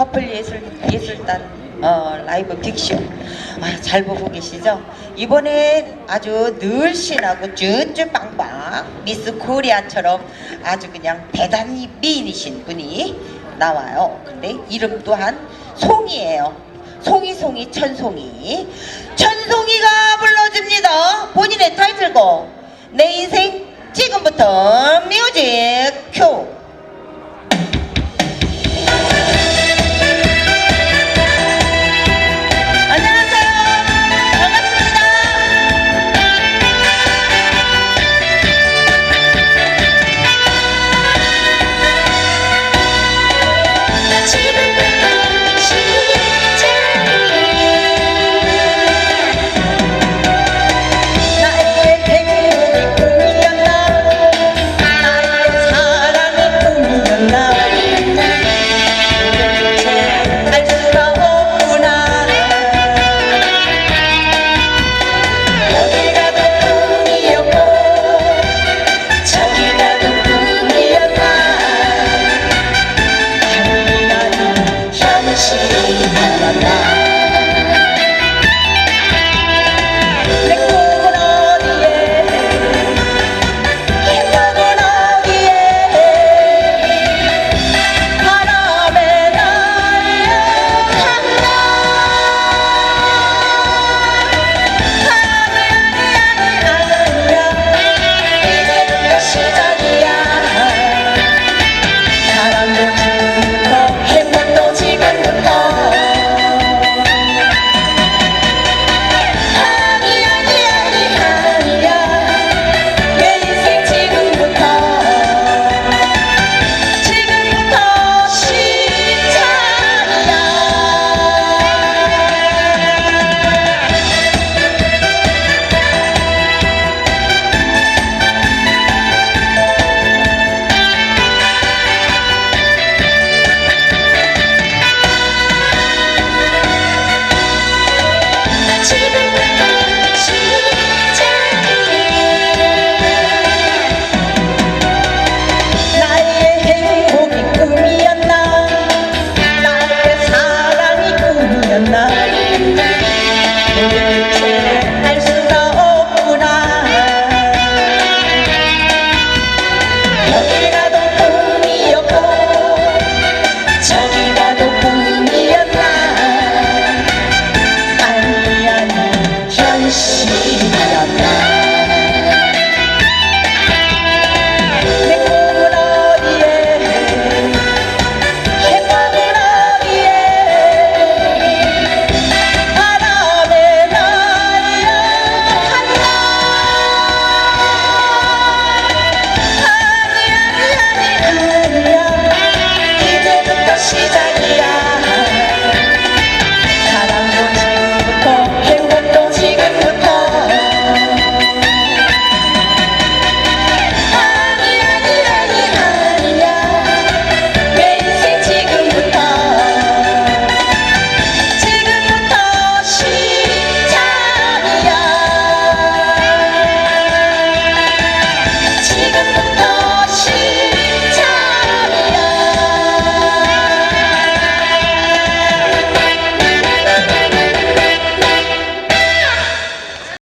퍼플 예술 예술단 어, 라이브 빅쇼 아, 잘 보고 계시죠? 이번에 아주 늘씬하고 쭈쭈빵빵 미스 코리아처럼 아주 그냥 대단히 미인이신 분이 나와요. 근데 이름 또한 송이에요. 송이 송이 천송이 천송이가 불러줍니다. 본인의 타이틀곡 내 인생 지금부터 뮤직 큐 Yeah.